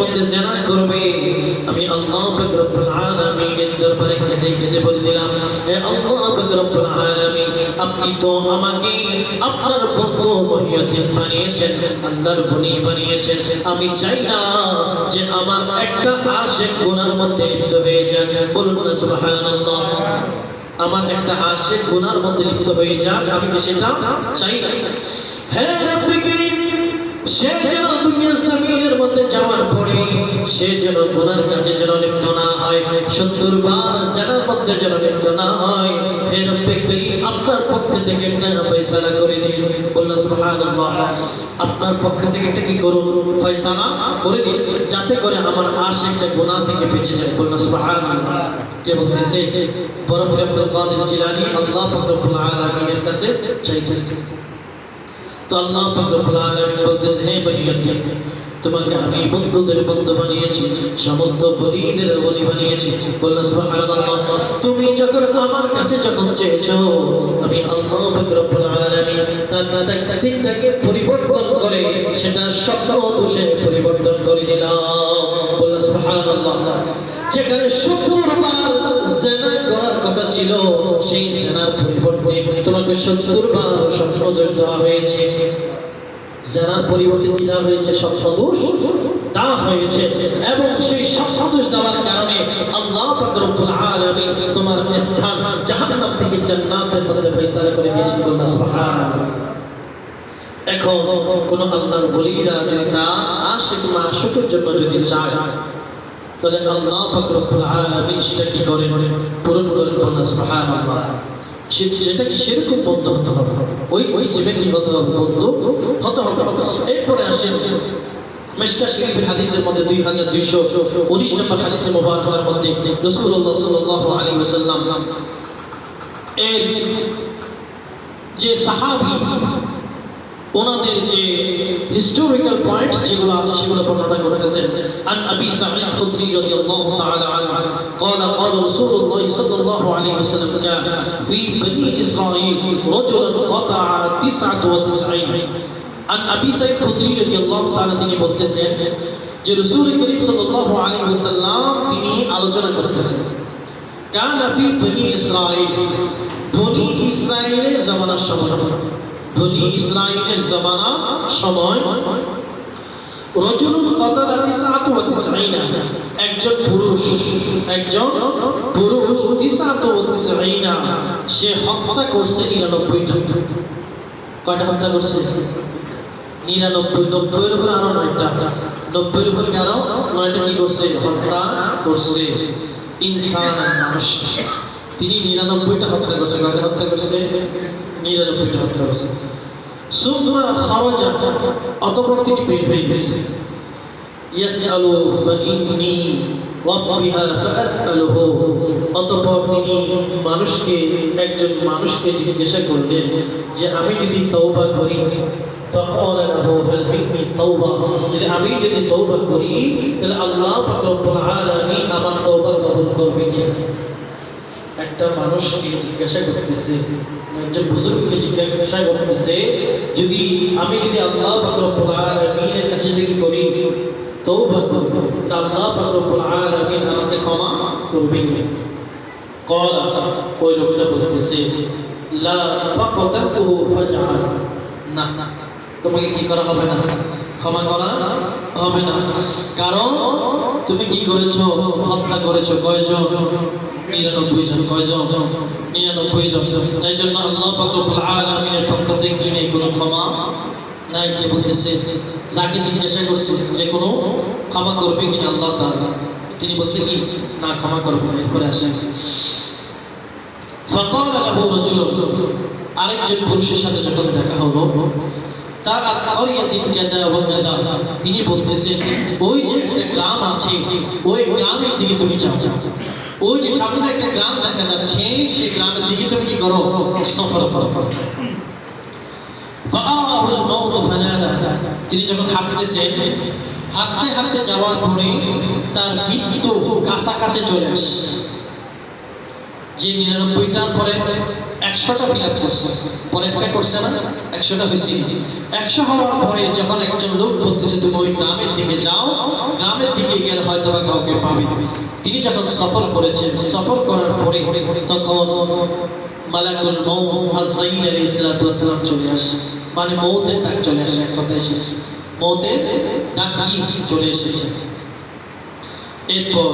মধ্যে জেনা করবে। আমি আল্লাহ আলামিনের দরবারে কেঁদে কেঁদে বলে দিলাম, হে আল্লাহ আলামিন, আপনি তো আমাকে আপনার বন্ধু বানিয়েছেন, আল্লাহর বনি বানিয়েছেন। আমি চাই না যে আমার একটা আশেক মধ্যে লিপ্ত হয়ে যাক। বলুন না, সুবহানাল্লাহ। আমার একটা আশেক মধ্যে লিপ্ত হয়ে যাক, আমি সেটা চাই না? হে রব্বি করিম, সে যেন যাওয়ার পরে, সে যেন গুনার কাছে যেন লিপ্ত না হয় সত্তর বার জেনার মধ্যে যেন লিপ্ত না হয়। রব্বি করিম, আপনার পক্ষ থেকে একটা ফয়সালা করে দিন। বলল, সুবহানাল্লাহ। আপনার পক্ষ থেকে একটা কি করুন? ফয়সালা করে দিন, যাতে করে আমার আশেকটা গুনাহ থেকে বেঁচে যায়। বলল, সুবহানাল্লাহ। কে বলতেছে? পরম আব্দুল কাদের জিলানী আল্লাহ পাক রব্বুল আলামিনের কাছে চাইতেছে। তো আল্লাহ পাক রব্বুল বলতেছে, হে বানিয়াতি তোমাকে আমি বন্ধুদের বন্ধু বানিয়েছি, সমস্ত বলিদের বলি বানিয়েছি। বললাম সুবহানাল্লাহ, তুমি যখন আমার কাছে যখন চেয়েছো, আমি আল্লাহ আলামিন তার পরিবর্তন করে সেটা স্বপ্ন দোষে পরিবর্তন করে দিলাম বললাম সুবহানাল্লাহ, যেখানে সত্তর জেনা করার কথা ছিল, সেই জেনার পরিবর্তে তোমাকে সত্তর বার স্বপ্ন দেওয়া হয়েছে। জেনার পরিবর্তে কি দেওয়া হয়েছে? দোষ দেওয়া হয়েছে। এবং সেই স্বপ্ন দোষ দেওয়ার কারণে আল্লাহ পাক রব্বুল আলামিন তোমার স্থান জাহান্নাম থেকে জান্নাতের মধ্যে ফয়সালা করে দিয়েছেন বলনা, সুবহানাল্লাহ। এখন কোন আল্লাহর বলিরা যদি তা আশিক মাশুকের জন্য যদি চায়, তাহলে আল্লাহ পাক রব্বুল আলামিন সেটা কি করেন? পূরণ করেন বলনা, সুবহানাল্লাহ। সে- সেটা কি সেরকম বন্ধ হতে হবে। ওই ওই কি হতে হবে? বন্ধ হতে হবে। এরপরে আসেন মেশকা মধ্যে দুই হাজার দুইশো উনিশ নম্বর হাদিসে মোবারকার মধ্যে রসুল্লাহ সাল্লাহ আলী ওসাল্লাম এর যে সাহাবি ওনাদের যে হিস্টোরিক্যাল পয়েন্ট যেগুলো আছে সেগুলো বর্ণনা করতেছেন আন আবি সাঈদ খুদরি রাদিয়াল্লাহু তাআলা আনহু قال قال رسول الله صلى الله عليه وسلم كان في بني اسرائيل رجل قطع 99 আন আবি সাঈদ খুদরি রাদিয়াল্লাহু তাআলা তিনি বলতেছেন যে রাসূল করিম সাল্লাল্লাহু আলাইহি ওয়াসাল্লাম তিনি আলোচনা করতেছেন কান ফি বনি ইসরাইল বনি ইসরাইলের জামানার সময় বনি ইসরাইলের জামানা সময়। রজুলুন কতলা তিসআতু ওয়া তিসঈনা। একজন পুরুষ একজন পুরুষ তিসআতু ওয়া তিসঈনা। সে হত্যা করছে 99টা কয়টা হত্যা করছে? নিরানব্বই, নব্বইয়ের উপরে আরও নয়টা। নব্বইয়ের উপরে আরও নয়টা কি করছে? হত্যা করছে। ইনসান তিনি নিরানব্বইটা হত্যা করছে। কয়টা হত্যা করছে? নিরানব্বইটা হত্যা করছে সুম্মা খারাজা অতঃপর তিনি বের হয়ে গেছে ইয়াসআলু ফাইন্নী রাব্বিহা ফাআসআলুহু অতঃপর তিনি মানুষকে একজন মানুষকে জিজ্ঞাসা করলেন যে আমি যদি তওবা করি فقال له هل مني توبة যদি আমি যদি তওবা করি তাহলে আল্লাহ পাক রব্বুল আলামিন আমার তওবা কবুল করবে কি একটা মানুষকে জিজ্ঞাসা করতেছে একজন বুজুর্গকে জিজ্ঞাসা করতেছে যদি আমি যদি আল্লাহ পাকরুল আলমিনের কাছে যদি করি তো আল্লাহ পাকরুল আলমিন আমাকে ক্ষমা করবেন কল, ওই লোকটা বলতেছে, লা ফাকাতাহু ফাজআল। না না, তোমাকে কি করা হবে না? ক্ষমা করা হবে না। কারণ তুমি কি করেছ? হত্যা করেছ কয়জন? নিরানব্বই জন কয়জন? নিরানব্বই জন। তাই জন্য আল্লাহ পাকুল আলমিনের পক্ষ থেকে নেই কোনো ক্ষমা। নাই, কে বলতেছে? যাকে জিজ্ঞাসা করছে, যে কোনো ক্ষমা করবে কিনা আল্লাহ তার তিনি বলছে কি? না, ক্ষমা করব এরপরে আসেন। ফকল রজুল আরেকজন পুরুষের সাথে যখন দেখা হলো, তার তিনি বলতেছেন, ওই যে একটা গ্রাম আছে, ওই গ্রামের দিকে তুমি যাও। ওই যে সামনে একটা গ্রাম দেখা যাচ্ছে, সেই গ্রামের দিকে তুমি কি করো? সফর করো। তিনি যখন হাঁটতেছেন, হাঁটতে হাঁটতে যাওয়ার পরে তার মৃত্যু কাছাকাছি চলে আসে। যে নিরানব্বইটার পরে একশোটা ফিল আপ করছে পরেরটা করছে না, একশোটা হয়েছে একশো হওয়ার পরে যখন একজন লোক বলতেছে, তুমি ওই গ্রামের দিকে যাও, গ্রামের দিকে গেলে হয়তো বা কাউকে পাবে। তিনি যখন সফর করেছেন, সফর করার পরে তখন মালাকুল মৌ আজাইল আলী ইসলাতাম চলে আসে। মানে মৌতের ডাক চলে আসে, এক কথা এসেছে মৌতের ডাক চলে এসেছে। এরপর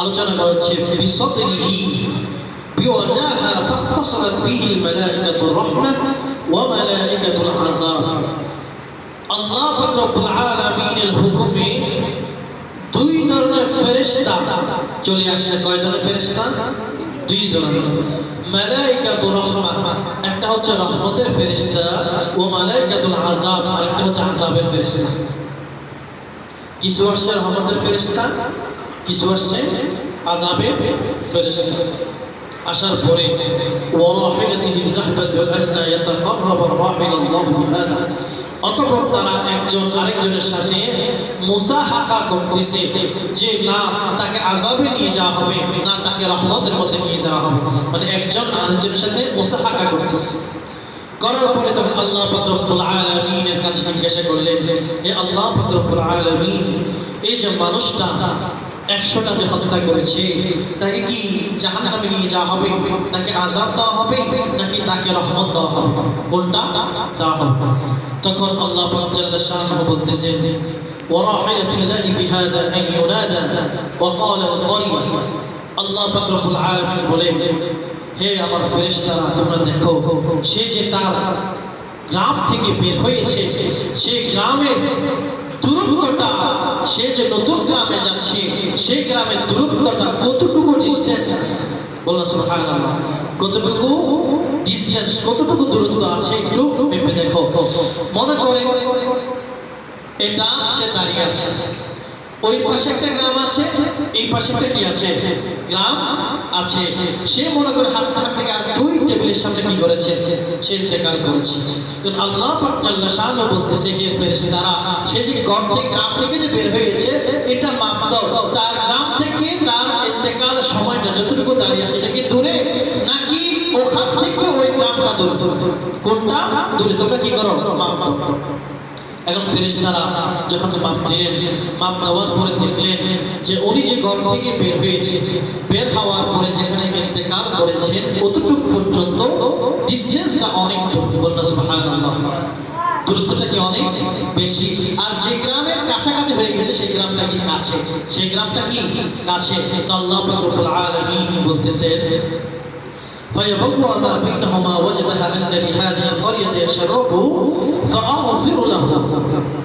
আলোচনা করা হচ্ছে বিশ্বতিহি بوجاها فاختصرت فيه الملائكة الرحمة وملائكة العذاب আল্লাহ পাক রব্বুল আলামিনের হুকুমে দুই ধরনের ফেরেশতা চলে আসে কয় ধরনের ফেরেশতা দুই ধরনের মালাইকাতুর রহমা একটা হচ্ছে রহমতের ফেরেশতা ও মালাইকাতুল আযাব আর একটা হচ্ছে আযাবের ফেরেশতা কিছু আসছে রহমতের ফেরেশতা কিছু আসছে আযাবের ফেরেশতা আসার পরে অতঃপর তারা একজন আরেকজনের সাথে মুসাহাকা করতেছে যে, না, তাকে আজাবে নিয়ে যাওয়া হবে, না, তাকে রহমতের মধ্যে নিয়ে যাওয়া হবে। মানে একজন আরেকজনের সাথে মুসাহাকা করতেছে। করার পরে তখন আল্লাহ ফকরবুল আলমিনের কাছে জিজ্ঞাসা করলেন, হে আল্লাহ ফকরবুল আলমিন, এই যে মানুষটা একশোটা যে হত্যা করেছে তাকে কি জাহান নামে নিয়ে যাওয়া হবে নাকি আজাব দেওয়া হবে নাকি তাকে রহমত দেওয়া হবে কোনটা দেওয়া হবে তখন আল্লাহ জাল্লা শাহ বলতেছেন وراحلة الله بهذا أن ينادى وقال القرية আল্লাহ পাক রব্বুল আলামিন বলেন হে আমার ফেরেশতারা তোমরা দেখো সে যে তার গ্রাম থেকে বের হয়েছে সেই গ্রামের দূরত্বটা, সে যে নতুন গ্রামে যাচ্ছে, সেই গ্রামের দূরত্বটা কতটুকু ডিস্টেন্স আছে? বলল, সুবহানাল্লাহ। কতটুকু ডিস্টেন্স কতটুকু দূরত্ব আছে, একটু ভেবে দেখো। মনে করে এটা সে দাঁড়িয়ে আছে। ওই পাশে একটা গ্রাম আছে, এই পাশে একটা কি আছে? গ্রাম আছে। সে মনে করে হাঁটতে হাঁটতে আর দুই টেবিলের সামনে কি করেছে? সে ইন্তেকাল করেছে। আল্লাহ পাক জাল্লা শাহ বলতেছে, হে ফেরেশতারা, সে যে ঘর থেকে, গ্রাম থেকে যে বের হয়েছে, এটা মাপ দাও। তার গ্রাম থেকে তার ইন্তেকাল সময়টা যতটুকু দাঁড়িয়ে আছে, এটা কি দূরে? নাকি ওখান থেকে ওই গ্রামটা দূরে? কোনটা? দূরে। তোমরা কি করো? মাপ দাও। এখন ফেরেশতারা যখন মাপ দিলেন, মাপ দেওয়ার পরে দেখলেন যে উনি যে ঘর থেকে বের হয়েছে, বের হওয়ার পরে যেখানে ইন্তেকাল করেছেন, অতটুকু পর্যন্ত ডিস্টেন্সটা অনেক দূর। বললেন সুবহানাল্লাহ। দূরত্বটা কি অনেক? বেশি। আর যে গ্রামের কাছাকাছি হয়ে গেছে, সেই গ্রামটা কি কাছে? সেই গ্রামটা কি? কাছে। তো আল্লাহ রব্বুল বলতেছেন فيبوأ ما بينهما وجدها أن لهذه القرية يشربه فأغفر له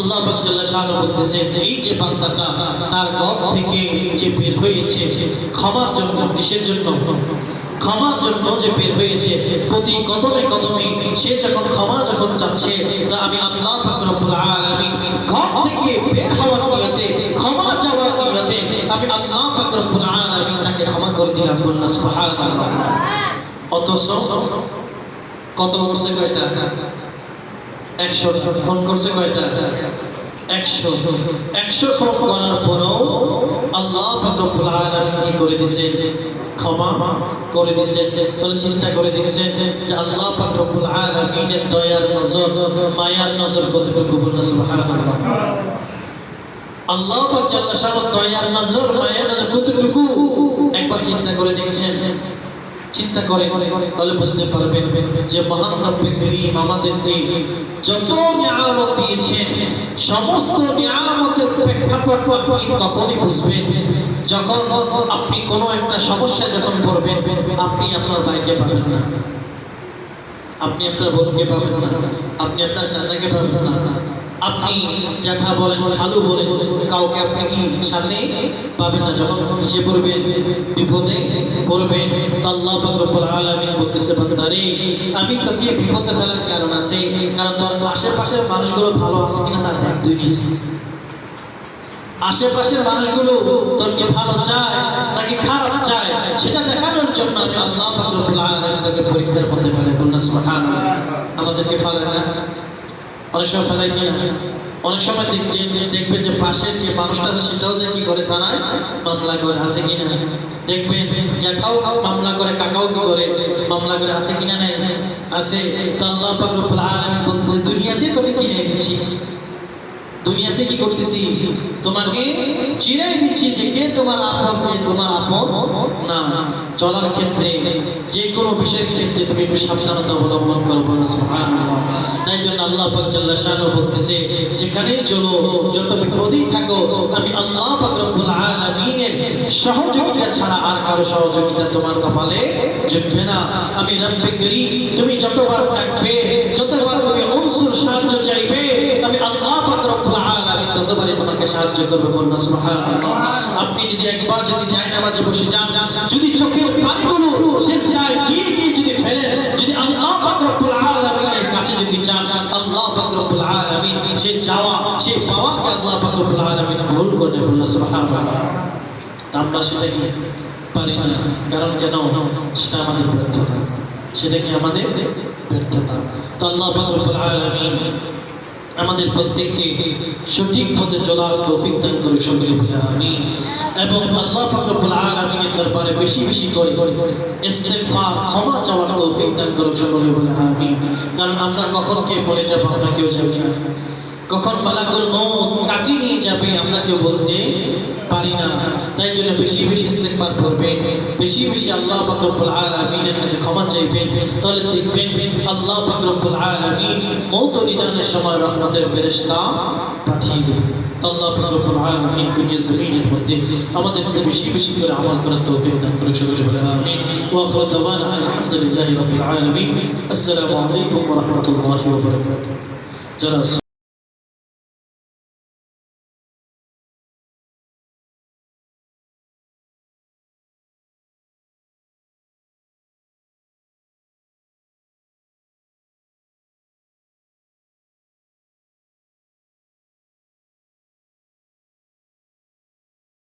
আল্লাহ পাক জাল্লা শাহ বলতেছেন এই যে বান্দাটা তার ঘর থেকে যে বের হয়েছে ক্ষমার জন্য কিসের জন্য ক্ষমার জন্য যে বের হয়েছে প্রতি কদমে কদমে সে যখন ক্ষমা যখন চাচ্ছে তা আমি আল্লাহ পাক রব্বুল আলামিন ঘর থেকে বের হওয়ার নিয়তে ক্ষমা চাওয়ার নিয়তে আমি আল্লাহ পাক রব্বুল আলামিন তাকে ক্ষমা করে দিলাম বলনা সুবহানাল্লাহ অথচ কত করছে কয়টা? একশো। ফোন করছে কয়টা? একশো। একশো ফোন করার পরও আল্লাহ ফাকরুল আলম কি করে দিছে? ক্ষমা করে দিছে। তাহলে চিন্তা করে দেখছে যে আল্লাহ ফাকরুল আলমিনের দয়ার নজর, মায়ার নজর কতটুকু বলল সুবহানাল্লাহ? আল্লাহ পাক জাল্লা শাহ দয়ার নজর, মায়ার নজর কতটুকু? একবার চিন্তা করে দেখছেন চিন্তা করে তাহলে বুঝতে পারবেন যে মহান রব্বে করিম আমাদেরকে যত নিয়ামত দিয়েছেন, সমস্ত নিয়ামতের প্রেক্ষাপট আপনি তখনই বুঝবেন যখন আপনি কোনো একটা সমস্যা যখন পড়বেন, আপনি আপনার ভাইকে পাবেন না। আপনি আপনার বোনকে পাবেন না। আপনি আপনার চাচাকে পাবেন না। আপনি জ্যাঠা বলেন, খালু বলেন, কাউকে আপনি কি সাথে পাবেন না? যখন সে পড়বেন বিপদে পড়বেন আল্লাহ পাক রব্বুল আলামিন বলতেছে, বান্দারে, আমি তোকে বিপদে ফেলার কারণ আছে, কারণ তোর আশেপাশের মানুষগুলো ভালো আছে কিনা তার দেখ তুই নিজে আশেপাশের মানুষগুলো তোর কি ভালো চায় নাকি খারাপ চায়, সেটা দেখানোর জন্য আমি আল্লাহ পাক রব্বুল আলামিন তোকে পরীক্ষার মধ্যে ফেলে। বললাম সুবহানাল্লাহ। আমাদেরকে ফেলে না? অনেক সময় ফেলাই কিনা অনেক সময় দেখবেন যে পাশের যে মানুষটা আছে, সেটাও যে কি করে থানায়? মামলা করে আছে কিনা দেখবেন জ্যাঠাও মামলা করে, কাকাও কি করে? মামলা করে আছে কিনা নাই? আছে। তো আল্লাহ পাক রব্বুল আলামিন বলতেছে, দুনিয়াতে তোকে চিনিয়ে দিচ্ছি দুনিয়াতে কি করতেছি? তোমাকে চিনাই দিচ্ছি যে কে তোমার আপন, কে তোমার আপন না। চলার ক্ষেত্রে যে কোনো বিষয়ের তুমি একটু সাবধানতা অবলম্বন করব তাই জন্য আল্লাহ পাক জাল্লা বলতেছে যেখানেই চলো, যত বিপদেই থাকো, আমি আল্লাহ পাক আলমিনের সহযোগিতা ছাড়া আর কারও সহযোগিতা তোমার কপালে জুটবে না। আমি রব্বে করি তুমি যতবার ডাকবে, যতবার তুমি অনসুর সাহায্য চাইবে আমি আল্লাহ পাক রব্বুল আলামিন তোমাকে সাহায্য করবে সুবহানাল্লাহ। আপনি যদি একবার যদি যায় নামাজে বসে যান, যদি চোখের পানিগুলো সেজদায় গিয়ে গিয়ে যদি ফেলেন, যদি আল্লাহ পাক রব্বুল আলামিনের কাছে যদি চান আল্লাহ পাক রব্বুল আলামিন সে চাওয়া সে পাওয়াকে আল্লাহ পাক রব্বুল আলামিন কবুল করে বলনা সুবহানাল্লাহ। তা আমরা সেটা কি পারি না, কারণ কেন? সেটা আমাদের ব্যর্থতা। আমাদের ব্যর্থতা। তো আল্লাহ পাক রব্বুল আলামিন আমাদের প্রত্যেককে সঠিক পথে চলার তৌফিক দান করে সকলে বলে আমি এবং আল্লাহ পাক রব্বুল আলামিনের দরবারে বেশি বেশি করে ইস্তেগফার, ক্ষমা চাওয়ার তৌফিক দান করে সকলে বলে আমি কারণ আমরা কখন কে পড়ে যাব, আমরা কেউ জানি না। কখন মালাকুল মউত কাকে নিয়ে যাবে আমরা কেউ বলতে পারি না। তাই জন্য বেশি বেশি ইস্তেগফার করবেন, বেশি বেশি আল্লাহ পাক রব্বুল আলামিনের কাছে ক্ষমা চাইবেন, তাহলে দেখবেন আল্লাহ পাক রব্বুল আলামিন মৌত নিদানের সময় রহমতের ফেরেশতা পাঠিয়ে দেবেন। আল্লাহ পাক রব্বুল আলামিন দুনিয়া জমিনের মধ্যে আমাদেরকে বেশি বেশি করে আমল করার তৌফিক দান করে বলে আমিন। আসসালামু আলাইকুম যারা